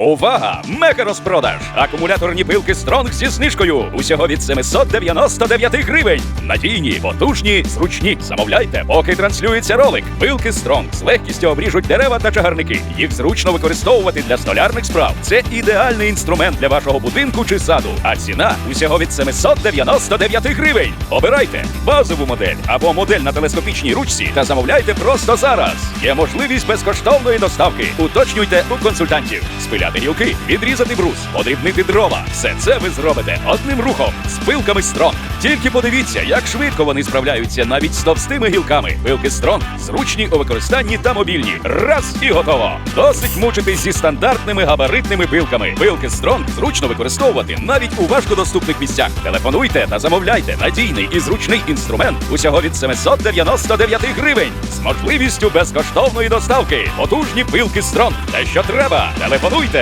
Увага! Мега розпродаж! Акумуляторні пилки Стронг зі знижкою. Усього від 799 гривень. Надійні, потужні, зручні. Замовляйте, поки транслюється ролик. Пилки Стронг з легкістю обріжуть дерева та чагарники. Їх зручно використовувати для столярних справ. Це ідеальний інструмент для вашого будинку чи саду. А ціна усього від 799 гривень. Обирайте базову модель або модель на телескопічній ручці та замовляйте просто зараз. Є можливість безкоштовної доставки. Уточнюйте у консультантів. Спиляти гілки, відрізати брус, подрібнити дрова. Все це ви зробите одним рухом з пилками Стронг. Тільки подивіться, як швидко вони справляються навіть з товстими гілками. Пилки Стронг зручні у використанні та мобільні. Раз і готово. Досить мучитись зі стандартними габаритними пилками. Пилки Стронг зручно використовувати навіть у важкодоступних місцях. Телефонуйте та замовляйте надійний і зручний інструмент усього від 799 гривень з можливістю безкоштовної доставки. Потужні пилки Стронг. Те, що треба. Телефонуйте